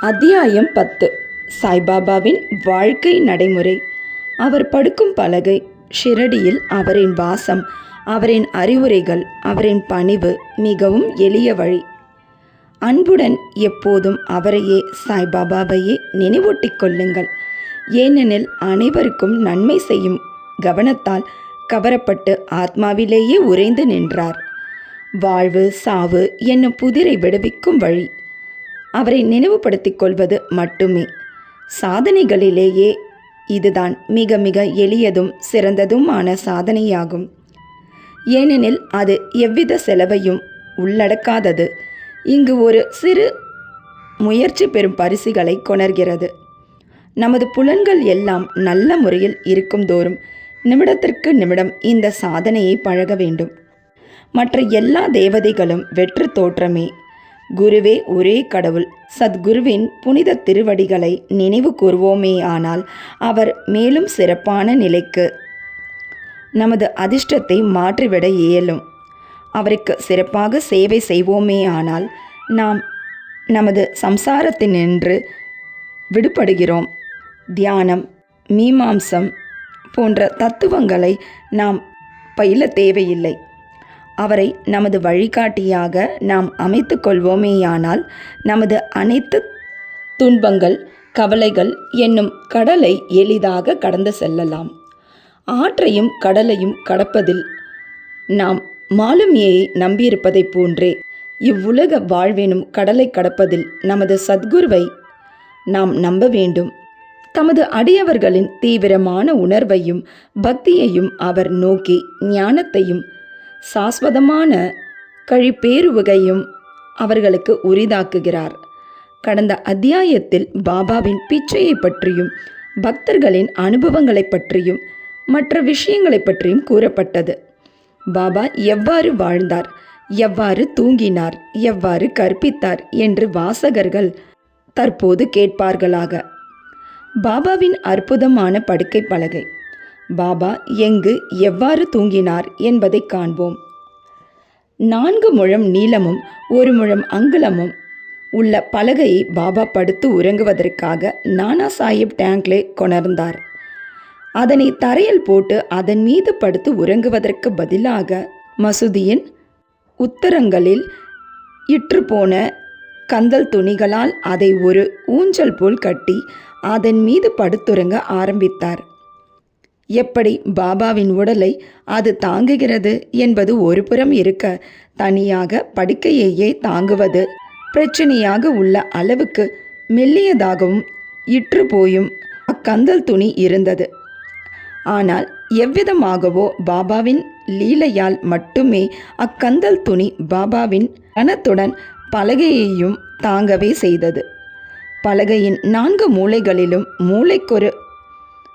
அத்தியாயம் பத்து. சாய்பாபாவின் வாழ்க்கை நடைமுறை. அவர் படுக்கும் பலகை ஷிரடியில் அவரின் வாசம் அவரின் அறிவுரைகள் அவரின் பணிவு மிகவும் எளிய வழி. அன்புடன் எப்போதும் அவரையே சாய்பாபாவையே நினைவூட்டிக் கொள்ளுங்கள். ஏனெனில் அனைவருக்கும் நன்மை செய்யும் கவனத்தால் கவரப்பட்டு ஆத்மாவிலேயே உறைந்து நின்றார். வாழ்வு சாவு என்னும் புதிரை விடுவிக்கும் வழி. அவரை நினைவுபடுத்திக் கொள்வது மட்டுமே. சாதனைகளிலேயே இதுதான் மிக மிக எளியதும் சிறந்ததுமான சாதனையாகும். ஏனெனில் அது எவ்வித செலவையும் உள்ளடக்காதது. இங்கு ஒரு சிறு முயற்சி பெறும் பரிசுகளை கொணர்கிறது. நமது புலன்கள் எல்லாம் நல்ல முறையில் இருக்கும் தோறும் நிமிடத்திற்கு நிமிடம் இந்த சாதனையை பழக வேண்டும். மற்ற எல்லா தேவதைகளும் வெற்று தோற்றமே. குருவே ஒரே கடவுள். சத்குருவின் புனித திருவடிகளை நினைவு கூர்வோமே ஆனால் அவர் மேலும் சிறப்பான நிலைக்கு நமது அதிர்ஷ்டத்தை மாற்றிவிட இயலும். அவருக்கு சிறப்பாக சேவை செய்வோமே ஆனால் நாம் நமது சம்சாரத்தினின்று விடுபடுகிறோம். தியானம் மீமாம்சம் போன்ற தத்துவங்களை நாம் பயில தேவையில்லை. அவரை நமது வழிகாட்டியாக நாம் அமைத்து கொள்வோமேயானால் நமது அனைத்து துன்பங்கள் கவலைகள் என்னும் கடலை எளிதாக கடந்து செல்லலாம். ஆற்றையும் கடலையும் கடப்பதில் நாம் மாலுமியை நம்பியிருப்பதைப் போன்றே இவ்வுலக வாழ்வெனும் கடலை கடப்பதில் நமது சத்குருவை நாம் நம்ப வேண்டும். தமது அடியவர்களின் தீவிரமான உணர்வையும் பக்தியையும் அவர் நோக்கி ஞானத்தையும் சாஸ்வதமான கழிப்பேறுவகையும் அவர்களுக்கு உரிதாக்குகிறார். கடந்த அத்தியாயத்தில் பாபாவின் பிச்சையை பற்றியும் பக்தர்களின் அனுபவங்களை பற்றியும் மற்ற விஷயங்களை பற்றியும் கூறப்பட்டது. பாபா எவ்வாறு வாழ்ந்தார் எவ்வாறு தூங்கினார் எவ்வாறு கற்பித்தார் என்று வாசகர்கள் தற்போது கேட்பார்களாக. பாபாவின் அற்புதமான படுக்கை பலகை. பாபா எங்கு எவ்வாறு தூங்கினார் என்பதை காண்போம். நான்கு முழம் நீளமும் ஒரு முழம் அங்குலமும் உள்ள பலகையை பாபா படுத்து உறங்குவதற்காக நானா சாஹிப் டேங்க்லே கொணர்ந்தார். அதனை தரையில் போட்டு அதன் மீது படுத்து உறங்குவதற்கு பதிலாக மசூதியின் உத்தரங்களில் இற்றுப்போன கந்தல் துணிகளால் அதை ஒரு ஊஞ்சல் போல் கட்டி அதன் மீது படுத்துறங்க ஆரம்பித்தார். எப்படி பாபாவின் உடலை அது தாங்குகிறது என்பது ஒரு புறம் இருக்க தனியாக படுக்கையையே தாங்குவது பிரச்சனையாக உள்ள அளவுக்கு மெல்லியதாகவும் இற்று போயும் அக்கந்தல் துணி இருந்தது. ஆனால் எவ்விதமாகவோ பாபாவின் லீலையால் மட்டுமே அக்கந்தல் துணி பாபாவின் கனத்துடன் பலகையையும் தாங்கவே செய்தது. பலகையின் நான்கு மூலைகளிலும் மூளைக்கொரு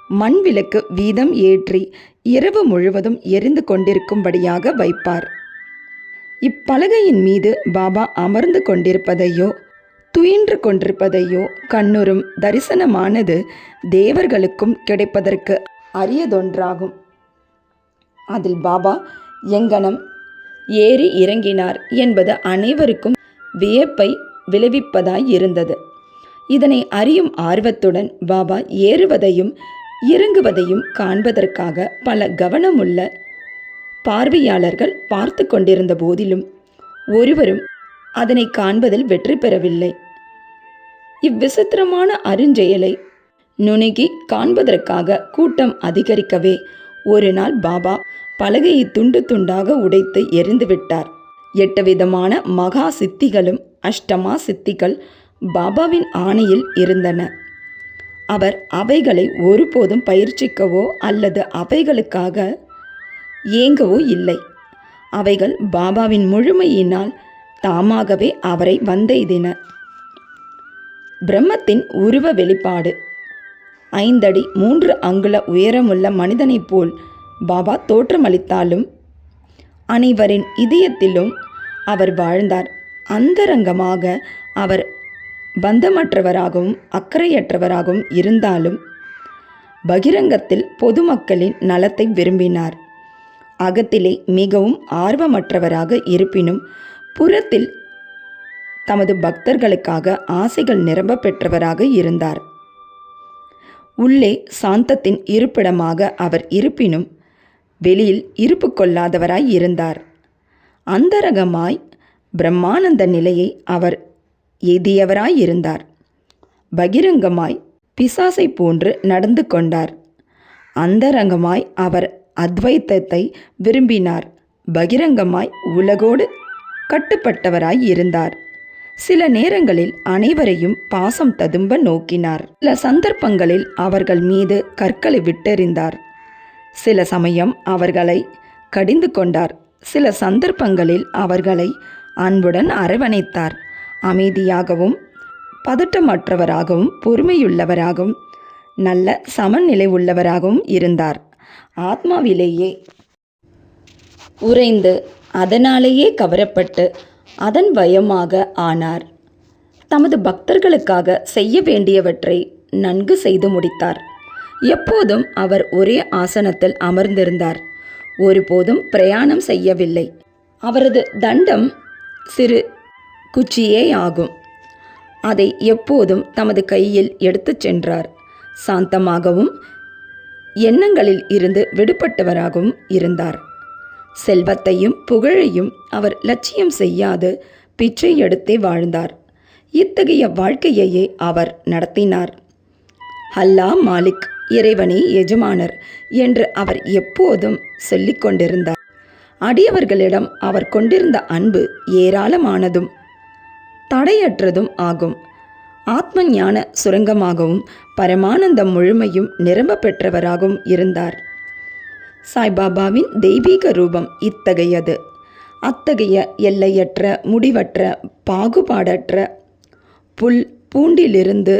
மண் விளக்கு வீதம் ஏற்றி இரவு முழுவதும் எரிந்து கொண்டிருக்கும்படியாக வைப்பார். இப்பலகையின் மீது பாபா அமர்ந்து கொண்டிருப்பதையோ துயின்று கொண்டிருப்பதையோ கண்ணுறும் தரிசனமானது தேவர்களுக்கும் கிடைப்பதற்கு அரியதொன்றாகும். அதில் பாபா எங்கனம் ஏறி இறங்கினார் என்பது அனைவருக்கும் வியப்பை விளைவிப்பதாய் இருந்தது இதனை அறியும் ஆர்வத்துடன் பாபா ஏறுவதையும் இறங்குவதையும் காண்பதற்காக பல கவனமுள்ள பார்வையாளர்கள் பார்த்து கொண்டிருந்த போதிலும் ஒருவரும் அதனை காண்பதில் வெற்றி பெறவில்லை. இவ்விசித்திரமான அருஞ்செயலை நுணுகி காண்பதற்காக கூட்டம் அதிகரிக்கவே ஒரு நாள் பாபா பலகையை துண்டு துண்டாக உடைத்து எரிந்துவிட்டார் எட்டு விதமான மகா சித்திகளும் அஷ்டமா சித்திகள் பாபாவின் ஆணையில் இருந்தன. அவர் அவைகளை ஒருபோதும் பயிற்சிக்கவோ அல்லது அவைகளுக்காக ஏங்கவோ இல்லை. அவைகள் பாபாவின் முழுமையினால் தாமாகவே அவரை வந்தெய்தின. பிரம்மத்தின் உருவ வெளிப்பாடு. ஐந்தடி மூன்று அங்குல உயரமுள்ள மனிதனைப் போல் பாபா தோற்றமளித்தாலும் அனைவரின் இதயத்திலும் அவர் வாழ்ந்தார். அந்தரங்கமாக அவர் பந்தமற்றவராகவும் அக்கறையற்றவராகவும் இருந்தாலும் பகிரங்கத்தில் பொதுமக்களின் நலத்தை விரும்பினார். அகத்திலே மிகவும் ஆர்வமற்றவராக இருப்பினும் புறத்தில் தமது பக்தர்களுக்காக ஆசைகள் நிரம்ப பெற்றவராக இருந்தார். உள்ளே சாந்தத்தின் இருப்பிடமாக அவர் இருப்பினும் வெளியில் இருப்பு கொள்ளாதவராய் இருந்தார். அந்தரகமாய் பிரம்மானந்த நிலையை அவர் எய்தியவராய் இருந்தார் பகிரங்கமாய் பிசாசை போன்று நடந்து கொண்டார். அந்தரங்கமாய் அவர் அத்வைத்தத்தை விரும்பினார். பகிரங்கமாய் உலகோடு கட்டுப்பட்டவராய் இருந்தார் சில நேரங்களில் அனைவரையும் பாசம் ததும்ப நோக்கினார். சில சந்தர்ப்பங்களில் அவர்கள் மீது கற்களை விட்டெறிந்தார். சில சமயம் அவர்களை கடிந்து கொண்டார். சில சந்தர்ப்பங்களில் அவர்களை அன்புடன் அரவணைத்தார். அமைதியாகவும் பதட்டமற்றவராகவும் பொறுமையுள்ளவராகவும் நல்ல சமநிலை உள்ளவராகவும் இருந்தார். ஆத்மாவிலேயே உறைந்து அதனாலேயே கவரப்பட்டு அதன் பயமாக ஆனார். தமது பக்தர்களுக்காக செய்ய வேண்டியவற்றை நன்கு செய்து முடித்தார். எப்போதும் அவர் ஒரே ஆசனத்தில் அமர்ந்திருந்தார். ஒருபோதும் பிரயாணம் செய்யவில்லை. அவரது தண்டம் சிறு குச்சியே ஆகும். அதை எப்போதும் தமது கையில் எடுத்துச் சென்றார். சாந்தமாகவும் எண்ணங்களில் இருந்து விடுபட்டவராகவும் இருந்தார். செல்வத்தையும் புகழையும் அவர் லட்சியம் செய்யாது பிச்சை எடுத்தே வாழ்ந்தார். இத்தகைய வாழ்க்கையையே அவர் நடத்தினார். அல்லாஹ் மாலிக் இறைவனே எஜமானர் என்று அவர் எப்போதும் சொல்லிக் கொண்டிருந்தார். அடியவர்களிடம் அவர் கொண்டிருந்த அன்பு ஏராளமானதும் தடையற்றதும் ஆகும். ஆத்ம ஞான சுரங்கமாகவும் பரமானந்தம் முழுமையும் நிரம்ப பெற்றவராகவும் இருந்தார். சாய்பாபாவின் தெய்வீக ரூபம் இத்தகையது. அத்தகைய எல்லையற்ற முடிவற்ற பாகுபாடற்ற புல் பூண்டிலிருந்து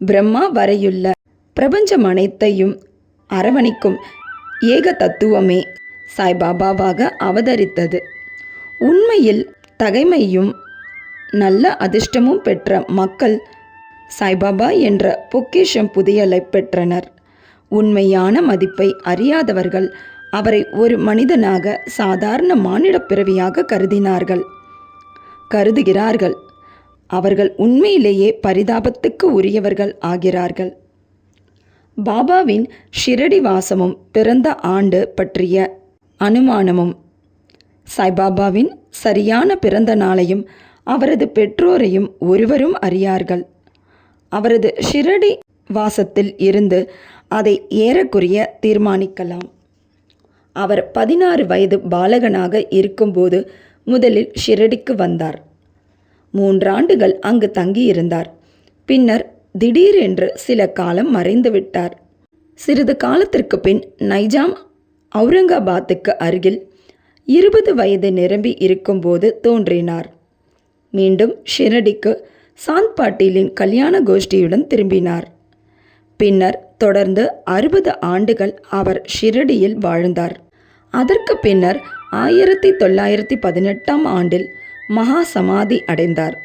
பிரம்மா வரையுள்ள பிரபஞ்சம் அனைத்தையும் அரவணிக்கும் ஏக தத்துவமே சாய்பாபாவாக அவதரித்தது. உண்மையில் தகைமையும் நல்ல அதிர்ஷ்டமும் பெற்ற மக்கள் சாய்பாபா என்ற பொக்கிஷம் புதையலை பெற்றனர். உண்மையான மதிப்பை அறியாதவர்கள் அவரை ஒரு மனிதனாக சாதாரண மானிடப் பிறவியாக கருதினார்கள். கருதுகிறார்கள். அவர்கள் உண்மையிலேயே பரிதாபத்துக்கு உரியவர்கள் ஆகிறார்கள். பாபாவின் ஷிரடி வாசமும் பிறந்த ஆண்டு பற்றிய அனுமானமும் சாய்பாபாவின் சரியான பிறந்த நாளையும் அவரது பெற்றோரையும் ஒருவரும் அறியார்கள். அவரது ஷிரடி வாசத்தில் இருந்து அதை ஏறக்குறைய தீர்மானிக்கலாம். அவர் பதினாறு வயது பாலகனாக இருக்கும்போது முதலில் ஷிரடிக்கு வந்தார். மூன்றாண்டுகள் அங்கு தங்கியிருந்தார். பின்னர் திடீரென்று சில காலம் மறைந்துவிட்டார் சிறிது காலத்திற்கு பின் நைஜாம் அவுரங்காபாத்துக்கு அருகில் இருபது வயது நிரம்பி இருக்கும்போது தோன்றினார். மீண்டும் ஷிரடிக்கு சாந்த் பாட்டீலின் கல்யாண கோஷ்டியுடன் திரும்பினார். பின்னர் தொடர்ந்து அறுபது ஆண்டுகள் அவர் ஷிரடியில் வாழ்ந்தார். அதற்கு பின்னர் ஆயிரத்தி தொள்ளாயிரத்தி பதினெட்டாம் ஆண்டில் மகா சமாதி அடைந்தார்.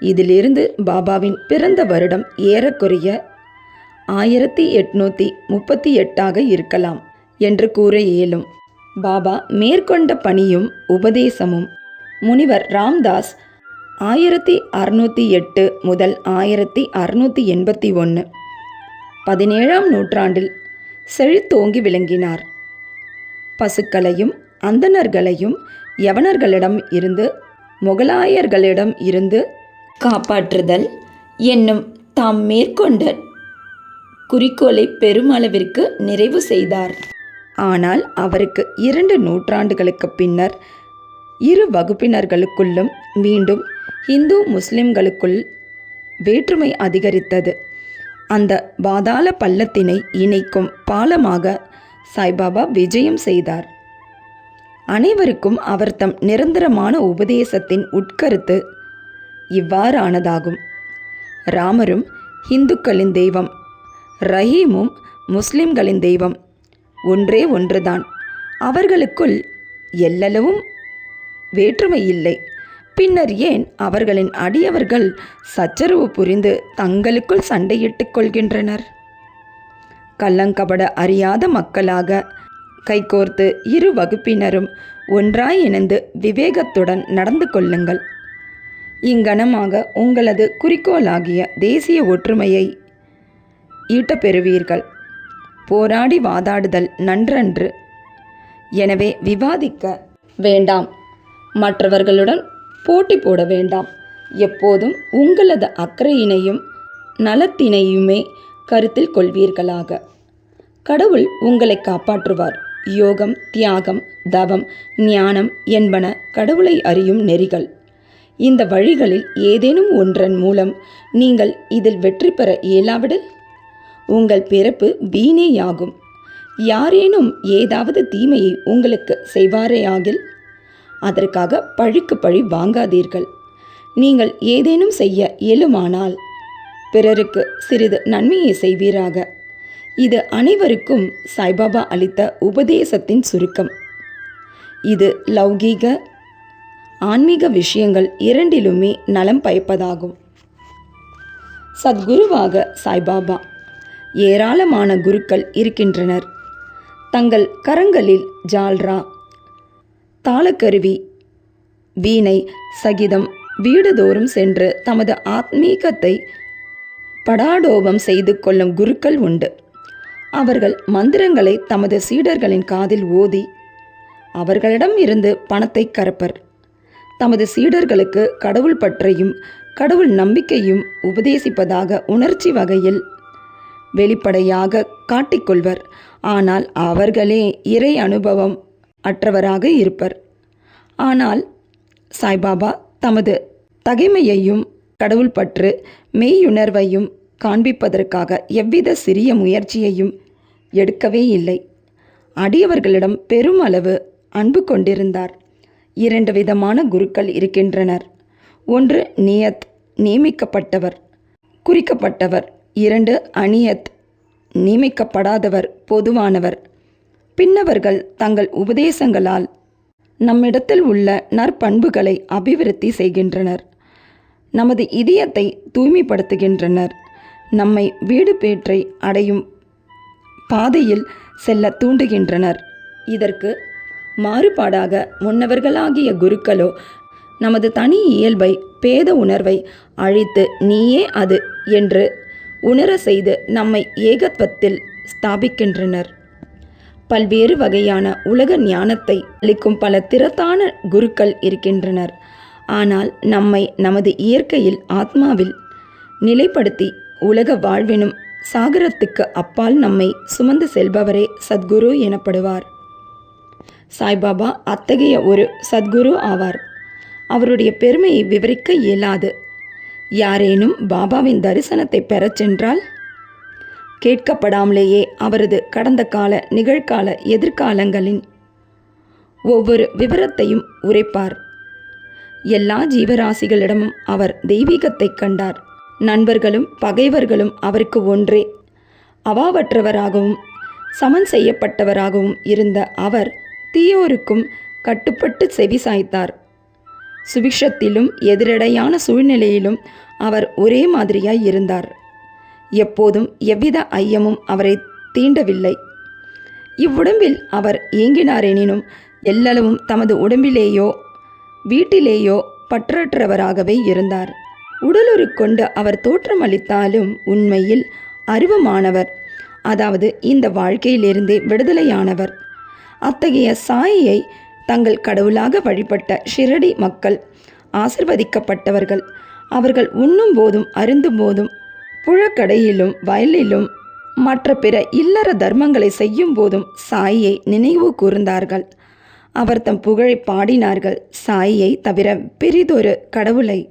இதிலிருந்து பாபாவின் பிறந்த வருடம் ஏறக்குறைய ஆயிரத்தி எட்நூற்றி முப்பத்தி எட்டாக இருக்கலாம் என்று கூற இயலும். பாபா மேற்கொண்ட பணியும் உபதேசமும். முனிவர் ராம்தாஸ் ஆயிரத்தி அறுநூற்றி எட்டு முதல் ஆயிரத்தி அறுநூற்றி எண்பத்தி ஒன்று பதினேழாம் நூற்றாண்டில் செழித்தோங்கி விளங்கினார். பசுக்களையும் அந்தணர்களையும் யவனர்களிடம் இருந்து முகலாயர்களிடம் இருந்து காப்பாற்றுதல் என்னும் தாம் மேற்கொண்ட குறிக்கோளை பெருமளவிற்கு நிறைவு செய்தார். ஆனால் அவருக்கு இரண்டு நூற்றாண்டுகளுக்கு பின்னர் இரு வகுப்பினர்களுக்குள்ளும் மீண்டும் இந்து முஸ்லிம்களுக்குள் வேற்றுமை அதிகரித்தது. அந்த பாதாள பள்ளத்தினை இணைக்கும் பாலமாக சாய்பாபா விஜயம் செய்தார். அனைவருக்கும் அவர் தம் நிரந்தரமான உபதேசத்தின் உட்கருத்து இவ்வாறானதாகும். ராமரும் இந்துக்களின் தெய்வம் ரஹீமும் முஸ்லிம்களின் தெய்வம் ஒன்றே ஒன்றுதான். அவர்களுக்குள் எல்லளவும் வேற்றுமை இல்லை. பின்னர் ஏன் அவர்களின் அடியவர்கள் சச்சரவு புரிந்து தங்களுக்குள் சண்டையிட்டுக் கொள்கின்றனர்? கள்ளங்கபட அறியாத மக்களாக கைகோர்த்து இரு வகுப்பினரும் ஒன்றாய் இணைந்து விவேகத்துடன் நடந்து கொள்ளுங்கள். இங்கனமாக உங்களது குறிக்கோளாகிய தேசிய ஒற்றுமையை ஈட்டப்பெறுவீர்கள். போராடி வாதாடுதல் நன்றன்று. எனவே விவாதிக்க வேண்டாம். மற்றவர்களுடன் போட்டி போட வேண்டாம். எப்போதும் உங்களது அக்கறையினையும் நலத்தினையுமே கருத்தில் கொள்வீர்களாக. கடவுள் உங்களை காப்பாற்றுவார். யோகம் தியாகம் தவம் ஞானம் என்பன கடவுளை அறியும் நெறிகள். இந்த வழிகளில் ஏதேனும் ஒன்றன் மூலம் நீங்கள் இதில் வெற்றி பெற இயலாவிடில்? உங்கள் பிறப்பு வீணேயாகும். யாரேனும் ஏதாவது தீமையை உங்களுக்கு செய்வாரேயாகில்? அதற்காக பழிக்கு பழி வாங்காதீர்கள். நீங்கள் ஏதேனும் செய்ய இயலுமானால் பிறருக்கு சிறிது நன்மையை செய்வீராக. இது அனைவருக்கும் சாய்பாபா அளித்த உபதேசத்தின் சுருக்கம். இது லௌகீக ஆன்மீக விஷயங்கள் இரண்டிலுமே நலம் பயப்பதாகும். சத்குருவாக சாய்பாபா ஏராளமான குருக்கள் இருக்கின்றனர். தங்கள் கரங்களில் ஜால்ரா தாளக்கருவி. வீணை சகிதம் வீடுதோறும் சென்று தமது ஆத்மீகத்தை படாடோபம் செய்து கொள்ளும் குருக்கள் உண்டு. அவர்கள் மந்திரங்களை தமது சீடர்களின் காதில் ஓதி அவர்களிடம் இருந்து பணத்தை கறப்பர். தமது சீடர்களுக்கு கடவுள் பற்றையும் கடவுள் நம்பிக்கையும் உபதேசிப்பதாக உணர்ச்சி வகையில் வெளிப்படையாக காட்டிக்கொள்வர் ஆனால் அவர்களே இறை அனுபவம் அற்றவராக இருப்பர். ஆனால் சாய்பாபா தமது தகைமையையும் கடவுள் பற்று மெய்யுணர்வையும் காண்பிப்பதற்காக எவ்வித சிறிய முயற்சியையும் எடுக்கவே இல்லை. அடியவர்களிடம் பெருமளவு அன்பு கொண்டிருந்தார். இரண்டு விதமான குருக்கள் இருக்கின்றனர். ஒன்று நியத் நியமிக்கப்பட்டவர் குறிக்கப்பட்டவர். இரண்டு அணியத் நியமிக்கப்படாதவர் பொதுவானவர். பின்னவர்கள் தங்கள் உபதேசங்களால் நம்மிடத்தில் உள்ள நற்பண்புகளை அபிவிருத்தி செய்கின்றனர். நமது இதயத்தை தூய்மைப்படுத்துகின்றனர். நம்மை வீடு பேற்றை அடையும் பாதையில் செல்ல தூண்டுகின்றனர். இதற்கு மாறுபாடாக முன்னவர்களாகிய குருக்களோ நமது தனி இயல்பை பேத உணர்வை அழித்து நீயே அது என்று உணர செய்து நம்மை ஏகத்வத்தில் ஸ்தாபிக்கின்றனர். பல்வேறு வகையான உலக ஞானத்தை அளிக்கும் பல திறத்தான குருக்கள் இருக்கின்றனர். ஆனால் நம்மை நமது இயற்கையில் ஆத்மாவில் நிலைப்படுத்தி உலக வாழ்வினும் சாகரத்துக்கு அப்பால் நம்மை சுமந்து செல்பவரே சத்குரு எனப்படுவார். சாய்பாபா அத்தகைய ஒரு சத்குரு ஆவார். அவருடைய பெருமையை விவரிக்க இயலாது. யாரேனும் பாபாவின் தரிசனத்தை பெறச் சென்றால் கேட்கப்படாமலேயே அவரது கடந்த கால நிகழ்கால எதிர்காலங்களின் ஒவ்வொரு விவரத்தையும் உரைப்பார். எல்லா ஜீவராசிகளிடமும் அவர் தெய்வீகத்தைக் கண்டார். நண்பர்களும் பகைவர்களும் அவருக்கு ஒன்றே. அவாவற்றவராகவும் சமன் செய்யப்பட்டவராகவும் இருந்த அவர் தீயோருக்கும் கட்டுப்பட்டு செவி சாய்த்தார். சுபிக்ஷத்திலும் எதிரடையான சூழ்நிலையிலும் அவர் ஒரே மாதிரியாய் இருந்தார். எப்போதும் எவ்வித ஐயமும் அவரை தீண்டவில்லை. இவ்வுடம்பில் அவர் ஏங்கினாரெனினும் எல்லளவும் தமது உடம்பிலேயோ வீட்டிலேயோ பற்றற்றவராகவே இருந்தார். உடலுறு கொண்டு அவர் தோற்றமளித்தாலும் உண்மையில் அருவமானவர் அதாவது இந்த வாழ்க்கையிலிருந்தே விடுதலையானவர். அத்தகைய சாயியை தங்கள் கடவுளாக வழிபட்ட ஷிரடி மக்கள் ஆசிர்வதிக்கப்பட்டவர்கள். அவர்கள் உண்ணும் போதும் அருந்தும் போதும் புழக்கடையிலும் வயலிலும் மற்ற பிற இல்லற தர்மங்களை செய்யும் போதும் சாயியை நினைவு கூர்ந்தார்கள். அவர் தம் புகழை பாடினார்கள். சாயியை தவிர பெரிதொரு கடவுளை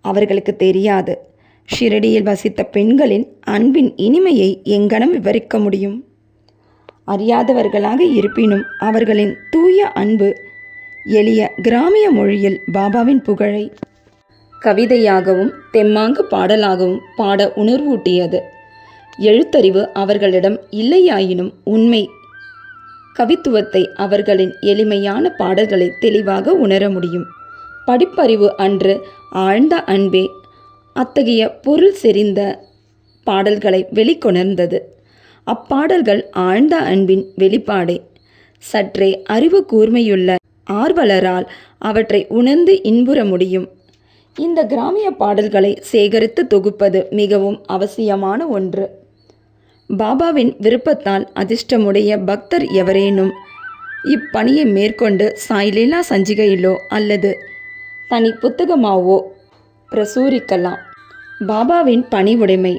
அவர்களுக்கு தெரியாது. ஷிரடியில் வசித்த பெண்களின் அன்பின் இனிமையை எங்கனம் விவரிக்க முடியும்? அறியாதவர்களாக இருப்பினும் அவர்களின் தூய அன்பு எளிய கிராமிய மொழியில் பாபாவின் புகழை கவிதையாகவும் தெம்மாங்கு பாடலாகவும் பாட உணர்வூட்டியது. எழுத்தறிவு அவர்களிடம் இல்லையாயினும் உண்மை. கவித்துவத்தை அவர்களின் எளிமையான பாடல்களை தெளிவாக உணர முடியும். படிப்பறிவு அன்று ஆழ்ந்த அன்பே அத்தகைய பொருள் செறிந்த பாடல்களை வெளிக்கொணர்ந்தது. அப்பாடல்கள் ஆழ்ந்த அன்பின் வெளிப்பாடே. சற்றே அறிவு கூர்மையுள்ள ஆர்வலரால் அவற்றை உணர்ந்து இன்புற முடியும். இந்த கிராமிய பாடல்களை சேகரித்து தொகுப்பது மிகவும் அவசியமான ஒன்று. பாபாவின் விருப்பத்தால் அதிர்ஷ்டமுடைய பக்தர் எவரேனும் இப்பணியை மேற்கொண்டு சாய்லீலா சஞ்சிகையிலோ அல்லது தனி புத்தகமாவோ பிரசூரிக்கலாம். பாபாவின் பணிவுடைமை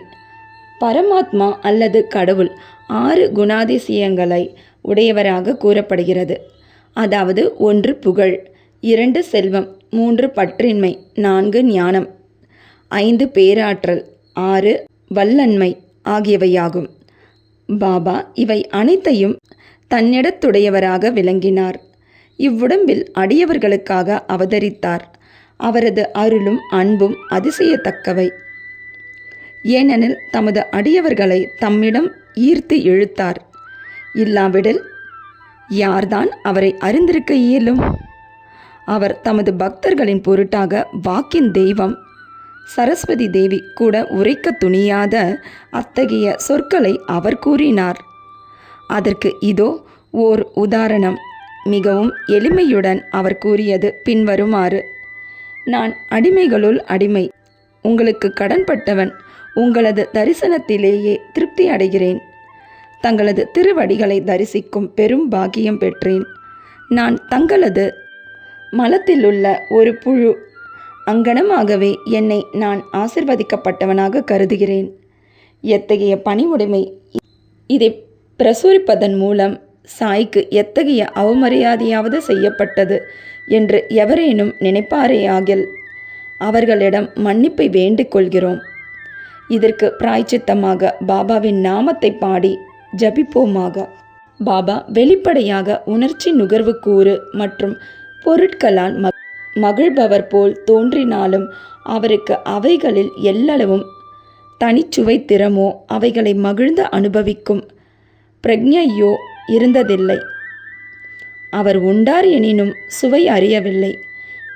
பரமாத்மா அல்லது கடவுள் ஆறு குணாதிசயங்களை உடையவராக கூறப்படுகிறது. அதாவது ஒன்று புகழ். இரண்டு செல்வம் மூன்று பற்றின்மை நான்கு ஞானம். ஐந்து பேராற்றல் ஆறு வல்லன்மை ஆகியவையாகும். பாபா இவை அனைத்தையும் தன்னிடத்துடையவராக விளங்கினார். இவ்வுடம்பில் அடியவர்களுக்காக அவதரித்தார். அவரது அருளும் அன்பும் அதிசயத்தக்கவை. ஏனெனில் தமது அடியவர்களை தம்மிடம் ஈர்த்து இழுத்தார் இல்லாவிடில் யார்தான் அவரை அறிந்திருக்க இயலும்? அவர் தமது பக்தர்களின் பொருட்டாக வாக்கின் தெய்வம். சரஸ்வதி தேவி கூட உரைக்க துணியாத அத்தகைய சொற்களை அவர் கூறினார். அதற்கு இதோ ஓர் உதாரணம். மிகவும் எளிமையுடன் அவர் கூறியது பின்வருமாறு. நான் அடிமைகளுள் அடிமை. உங்களுக்கு கடன்பட்டவன் உங்களது தரிசனத்திலேயே திருப்தி அடைகிறேன். தங்களது திருவடிகளை தரிசிக்கும் பெரும் பாக்கியம் பெற்றேன். நான் தங்களது மலத்திலுள்ள ஒரு புழு. அங்கனமாகவே என்னை நான் ஆசிர்வதிக்கப்பட்டவனாக கருதுகிறேன். எத்தகைய பணிவுடைமை இதை பிரசுரிப்பதன் மூலம் சாய்க்கு எத்தகைய அவமரியாதையாவது செய்யப்பட்டது என்று எவரேனும் நினைப்பாரேயாகில் அவர்களிடம் மன்னிப்பை வேண்டிக் கொள்கிறோம். இதற்கு பிராய்ச்சித்தமாக பாபாவின் நாமத்தை பாடி ஜபிப்போமாக. பாபா வெளிப்படையாக உணர்ச்சி நுகர்வு கூறு மற்றும் பொருட்களால் ம மகிழ்பவர் போல் தோன்றினாலும் அவருக்கு அவைகளில் எல்லளவும் தனிச்சுவை திறமோ அவைகளை மகிழ்ந்து அனுபவிக்கும் பிரக்ஞையோ இருந்ததில்லை. அவர் உண்டார் எனினும் சுவை அறியவில்லை.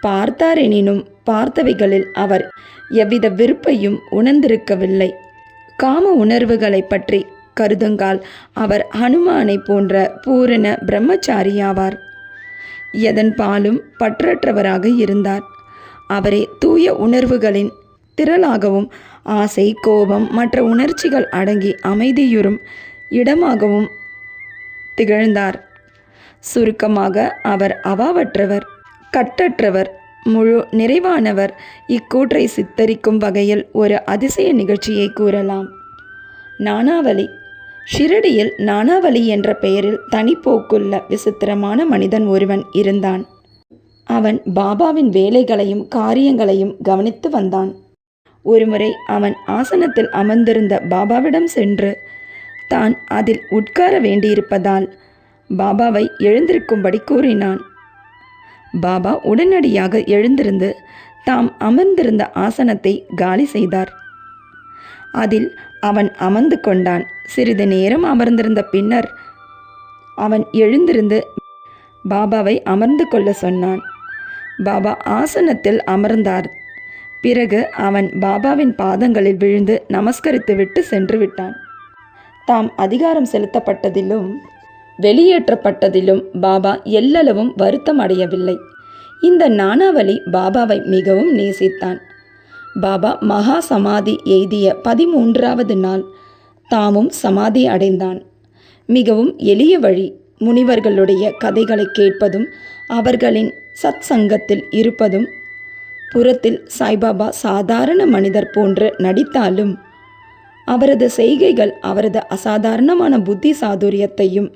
பார்த்தார் எனினும் பார்த்தவைகளில் அவர் எவ்வித விருப்பையும் உணர்ந்திருக்கவில்லை. காம உணர்வுகளை பற்றி கருதுங்கால் அவர் ஹனுமானை போன்ற பூரண பிரம்மச்சாரியாவார். எதன் பாலும் பற்றற்றவராக இருந்தார். அவரே தூய உணர்வுகளின் திரளாகவும் ஆசை கோபம் மற்ற உணர்ச்சிகள் அடங்கி அமைதியுறும் இடமாகவும் திகழ்ந்தார். சுருக்கமாக அவர் அவாவற்றவர் கட்டற்றவர் முழு நிறைவானவர். இக்கூற்றை சித்தரிக்கும் வகையில் ஒரு அதிசய நிகழ்ச்சியை கூறலாம். நானாவலி ஷிரடியில் நானாவலி என்ற பெயரில் தனிப்போக்குள்ள விசித்திரமான மனிதன் ஒருவன் இருந்தான். அவன் பாபாவின் வேலைகளையும் காரியங்களையும் கவனித்து வந்தான். ஒருமுறை அவன் ஆசனத்தில் அமர்ந்திருந்த பாபாவிடம் சென்று தான் அதில் உட்கார வேண்டியிருப்பதால் பாபாவை எழுந்திருக்கும்படி கூறினான் பாபா உடனடியாக எழுந்திருந்து தாம் அமர்ந்திருந்த ஆசனத்தை காலி செய்தார். அதில் அவன் அமர்ந்து கொண்டான். சிறிது நேரம் அமர்ந்திருந்த பின்னர் அவன் எழுந்திருந்து பாபாவை அமர்ந்து கொள்ள சொன்னான். பாபா ஆசனத்தில் அமர்ந்தார். பிறகு அவன் பாபாவின் பாதங்களில் விழுந்து நமஸ்கரித்துவிட்டு சென்று விட்டான். தாம் அதிகாரம் செலுத்தப்பட்டதிலும் வெளியேற்றப்பட்டதிலும் பாபா எல்லளவும் வருத்தம் அடையவில்லை. இந்த நானாவலி பாபாவை மிகவும் நேசித்தான். பாபா மகா சமாதி எய்திய பதிமூன்றாவது நாள் தாமும் சமாதி அடைந்தான். மிகவும் எளிய வழி. முனிவர்களுடைய கதைகளை கேட்பதும் அவர்களின் சத் சங்கத்தில் இருப்பதும் புறத்தில் சாய்பாபா சாதாரண மனிதர் போன்று நடித்தாலும் அவரது செய்கைகள் அவரது அசாதாரணமான புத்தி சாதுரியத்தையும்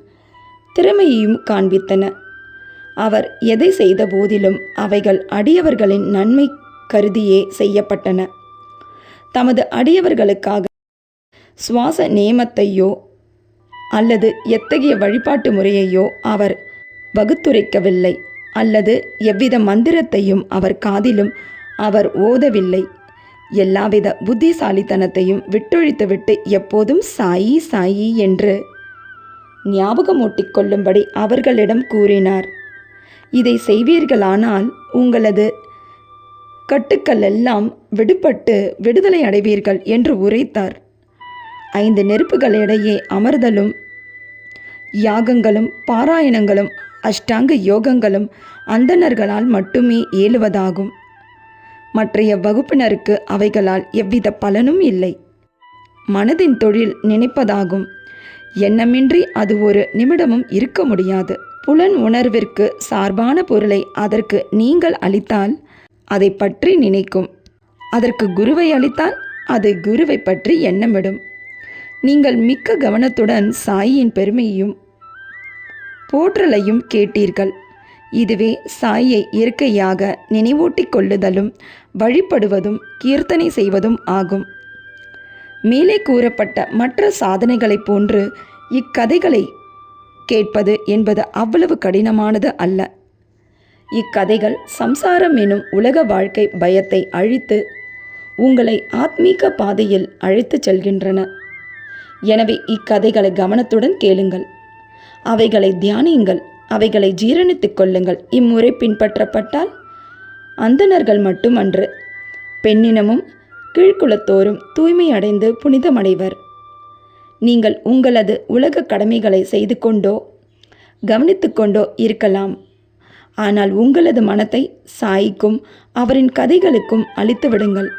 திறமையையும் காண்பித்தன. அவர் எதை செய்த போதிலும் அவைகள் அடியவர்களின் நன்மை கருதியே செய்யப்பட்டன. தமது அடியவர்களுக்காக சுவாச நியமத்தையோ அல்லது எத்தகைய வழிபாட்டு முறையையோ அவர் வகுத்துரைக்கவில்லை. அல்லது எவ்வித மந்திரத்தையும் அவர் காதிலும் அவர் ஓதவில்லை. எல்லாவித புத்திசாலித்தனத்தையும் விட்டொழித்துவிட்டு எப்போதும் சாயி சாயி என்று ஞாபகமூட்டிக் கொள்ளும்படி அவர்களிடம் கூறினார். இதை செய்வீர்களானால் உங்களது கட்டுக்கள் எல்லாம் விடுபட்டு விடுதலை அடைவீர்கள் என்று உரைத்தார். ஐந்து நெருப்புகளிடையே அமர்தலும் யாகங்களும் பாராயணங்களும் அஷ்டாங்க யோகங்களும் அந்தணர்களால் மட்டுமே ஏழுவதாகும். மற்றைய வகுப்பினருக்கு அவைகளால் எவ்வித பலனும் இல்லை. மனதின் தொழில் நினைப்பதாகும். எண்ணமின்றி அது ஒரு நிமிடமும் இருக்க முடியாது. புலன் உணர்விற்கு சார்பான பொருளை அதற்கு நீங்கள் அளித்தால் அதை பற்றி நினைக்கும். அதற்கு குருவை அளித்தால் அது குருவை பற்றி எண்ணமிடும். நீங்கள் மிக்க கவனத்துடன் சாயின் பெருமையும் போற்றலையும் கேட்டீர்கள். இதுவே சாயை இயற்கையாக நினைவூட்டிக் கொள்ளுதலும் வழிபடுவதும் கீர்த்தனை செய்வதும் ஆகும். மேலே கூறப்பட்ட மற்ற சாதனைகளைப் போன்று இக்கதைகளை கேட்பது என்பது அவ்வளவு கடினமானது அல்ல. இக்கதைகள் சம்சாரம் எனும் உலக வாழ்க்கை பயத்தை அழித்து உங்களை ஆத்மீக பாதையில் அழைத்துச் செல்கின்றன. எனவே இக்கதைகளை கவனத்துடன் கேளுங்கள். அவைகளை தியானியுங்கள். அவைகளை ஜீரணித்துக் கொள்ளுங்கள். இம்முறை பின்பற்றப்பட்டால் அந்தணர்கள் மட்டுமன்று பெண்ணினமும் கீழ்குலத்தோரும் தூய்மையடைந்து புனிதமடைவர். நீங்கள் உங்களது உலக கடமைகளை செய்து கொண்டோ கவனித்து கொண்டோ இருக்கலாம். ஆனால் உங்களது மனத்தை சாய்க்கும் அவரின் கதைகளுக்கும் அளித்து விடுங்கள்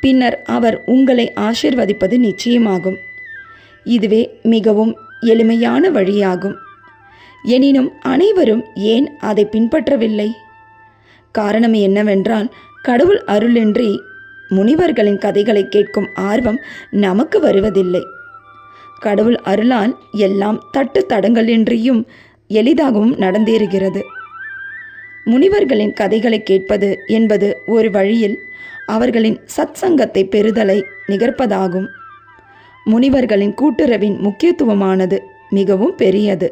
பின்னர் அவர் உங்களை ஆசிர்வதிப்பது நிச்சயமாகும். இதுவே மிகவும் எளிமையான வழியாகும். எனினும் அனைவரும் ஏன் அதை பின்பற்றவில்லை? காரணம் என்னவென்றால் கடவுள் அருளின்றி முனிவர்களின் கதைகளை கேட்கும் ஆர்வம் நமக்கு வருவதில்லை. கடவுள் அருளால் எல்லாம் தட்டு தடங்களின்றியும் எளிதாகவும் நடந்தேறுகிறது. முனிவர்களின் கதைகளை கேட்பது என்பது ஒரு வழியில் அவர்களின் சத்சங்கத்தை பெறுதலை நிகர்ப்பதாகும். முனிவர்களின் கூட்டுறவின் முக்கியத்துவமானது மிகவும் பெரியது.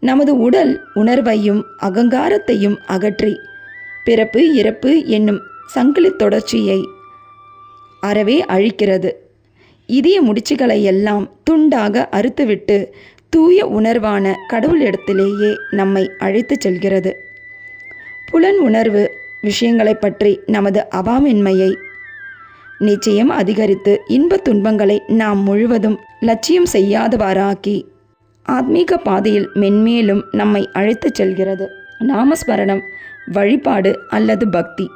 நமது உடல் உணர்வையும் அகங்காரத்தையும் அகற்றி பிறப்பு இறப்பு என்னும் சங்கிலி தொடர்ச்சியை அறவே அழிக்கிறது. இதய முடிச்சுகளை எல்லாம் துண்டாக அறுத்துவிட்டு தூய உணர்வான கடவுளிடத்திலேயே நம்மை அழைத்துச் செல்கிறது. புலன் உணர்வு விஷயங்களை பற்றி நமது அவாமின்மையை நிச்சயம் அதிகரித்து இன்பத் துன்பங்களை நாம் முழுவதும் லட்சியம் செய்யாதவாறாக்கி ஆத்மீக பாதையில் மென்மேலும் நம்மை அழைத்துச் செல்கிறது. நாமஸ்மரணம் வழிபாடு அல்லது பக்தி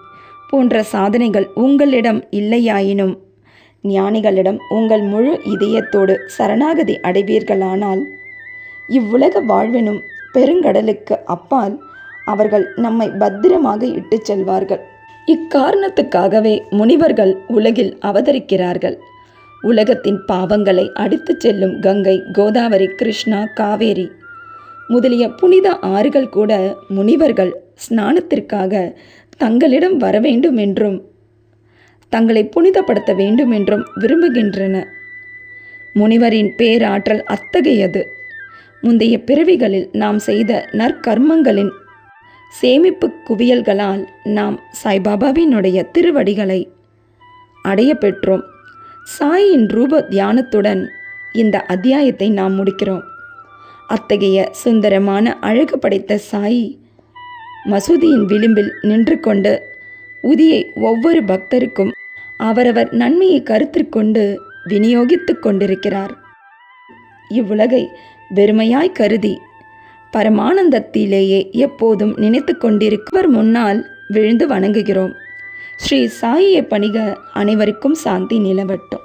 போன்ற சாதனைகள் உங்களிடம் இல்லையாயினும் ஞானிகளிடம் உங்கள் முழு இதயத்தோடு சரணாகதி அடைவீர்களானால் இவ்வுலக வாழ்வினும் பெருங்கடலுக்கு அப்பால் அவர்கள் நம்மை பத்திரமாக இட்டுச் செல்வார்கள். இக்காரணத்துக்காகவே முனிவர்கள் உலகில் அவதரிக்கிறார்கள். உலகத்தின் பாவங்களை அடித்துச் செல்லும் கங்கை கோதாவரி கிருஷ்ணா காவேரி முதலிய புனித ஆறுகள் கூட முனிவர்கள் ஸ்நானத்திற்காக தங்களிடம் வர வேண்டும் என்றும் தங்களை புனிதப்படுத்த வேண்டும் என்றும் விரும்புகின்றன. முனிவரின் பேராற்றல் அத்தகையது. முந்தைய பிறவிகளில் நாம் செய்த நற்கர்மங்களின் சேமிப்பு குவியல்களால் நாம் சாய்பாபாவினுடைய திருவடிகளை அடைய பெற்றோம். சாயின் ரூப தியானத்துடன் இந்த அத்தியாயத்தை நாம் முடிக்கிறோம். அத்தகைய சுந்தரமான அழகு படைத்த சாயி மசூதியின் விளிம்பில் நின்று கொண்டு உதியை ஒவ்வொரு பக்தருக்கும் அவரவர் நன்மையை கருத்திற்கொண்டு விநியோகித்து கொண்டிருக்கிறார். இவ்வுலகை வெறுமையாய் கருதி பரமானந்தத்திலேயே எப்போதும் நினைத்து கொண்டிருக்கவர் முன்னால் விழுந்து வணங்குகிறோம். ஸ்ரீ சாயியை பணிக அனைவருக்கும் சாந்தி நிலவட்டும்.